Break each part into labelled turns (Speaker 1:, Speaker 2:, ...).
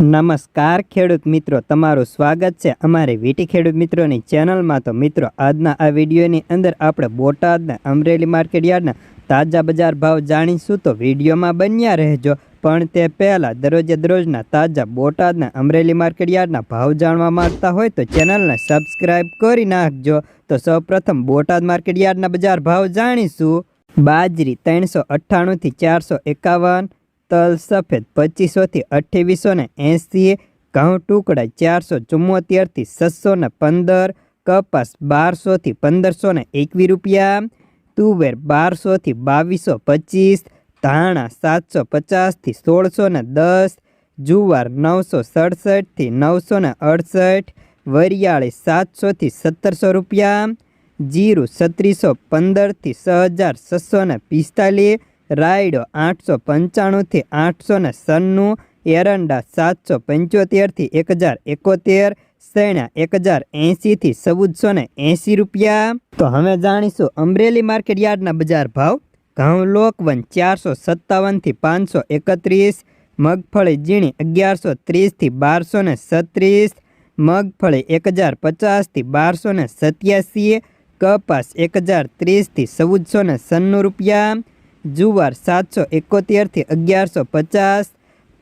Speaker 1: નમસ્કાર ખેડૂત મિત્રો, તમારું સ્વાગત છે અમારી વીટી ખેડૂત મિત્રોની ચેનલમાં. તો મિત્રો, આજના આ વિડીયોની અંદર આપણે બોટાદના અમરેલી માર્કેટ યાર્ડના તાજા બજાર ભાવ જાણીશું. તો વિડીયોમાં બન્યા રહેજો. પણ તે પહેલાં દરરોજે દરરોજના તાજા બોટાદના અમરેલી માર્કેટ યાર્ડના ભાવ જાણવા માંગતા હોય તો ચેનલને સબસ્ક્રાઈબ કરી નાખજો. તો સૌપ્રથમ બોટાદ માર્કેટ યાર્ડના બજાર ભાવ જાણીશું. બાજરી ત્રણસો અઠ્ઠાણુંથી ચારસો એકાવન તલ સફેદ પચીસોથી અઠ્ઠાવીસો ને એંસી ઘઉં ટુકડા ચારસો ચુમ્મોતેરથી છસો ને પંદર, કપાસ બારસોથી પંદરસો ને એકવીસ રૂપિયા, તુવેર બારસોથી બાવીસો પચીસ, ધાણા સાતસો પચાસથી સોળસો ને દસ, જુવાર નવસો સડસઠથી નવસો ને અડસઠ, વરિયાળી સાતસોથી સત્તરસો રૂપિયા, જીરું સત્રીસો પંદરથી છ હજાર છસો ને પિસ્તાલીસ રાયડો આઠસો પંચાણુંથી આઠસો ને સન્નું, એરંડા સાતસો પંચોતેરથી એક હજાર એકોતેર, સૈણા એક હજાર એંશીથી ચૌદસો ને એંશી રૂપિયા. તો હવે જાણીશું અમરેલી માર્કેટ યાર્ડના બજાર ભાવ. ઘઉં, લોકવન ચારસો સત્તાવનથી પાંચસો એકત્રીસ, મગફળી ઝીણી અગિયારસો ત્રીસથી બારસો ને છત્રીસ, મગફળી એક હજાર પચાસથી બારસો ને સત્યાસી, કપાસ એક હજાર ત્રીસથી ચૌદસો ને સન્નું રૂપિયા. જુવાર સાતસો એકોતેરથી અગિયારસો પચાસ,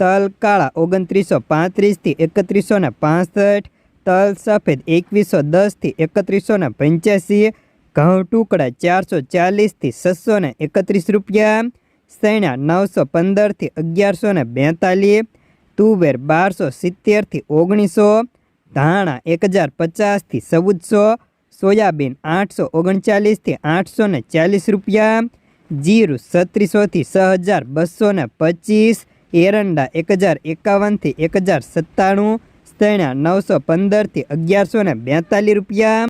Speaker 1: તલ કાળા ઓગણત્રીસો પાંત્રીસથી એકત્રીસો ને પાસઠ, તલ સફેદ એકવીસો દસથી એકત્રીસો ને પંચ્યાસી, ઘઉં ટુકડા ચારસો ચાલીસથી છસો ને એકત્રીસ રૂપિયા સૈણા નવસો પંદરથી અગિયારસો ને બેતાલીસ, તુવેર બારસો સિત્તેરથી ઓગણીસો, ધાણા એક હજાર પચાસથી ચૌદસો, સોયાબીન આઠસો ઓગણચાલીસથી આઠસો ને ચાલીસ રૂપિયા જીરું છત્રીસોથી છ હજાર બસો ને પચીસ, એરંડા એક હજાર એકાવનથી એક હજાર સત્તાણું સૈણા નવસો પંદરથી અગિયારસો ને બેતાલીસ રૂપિયા.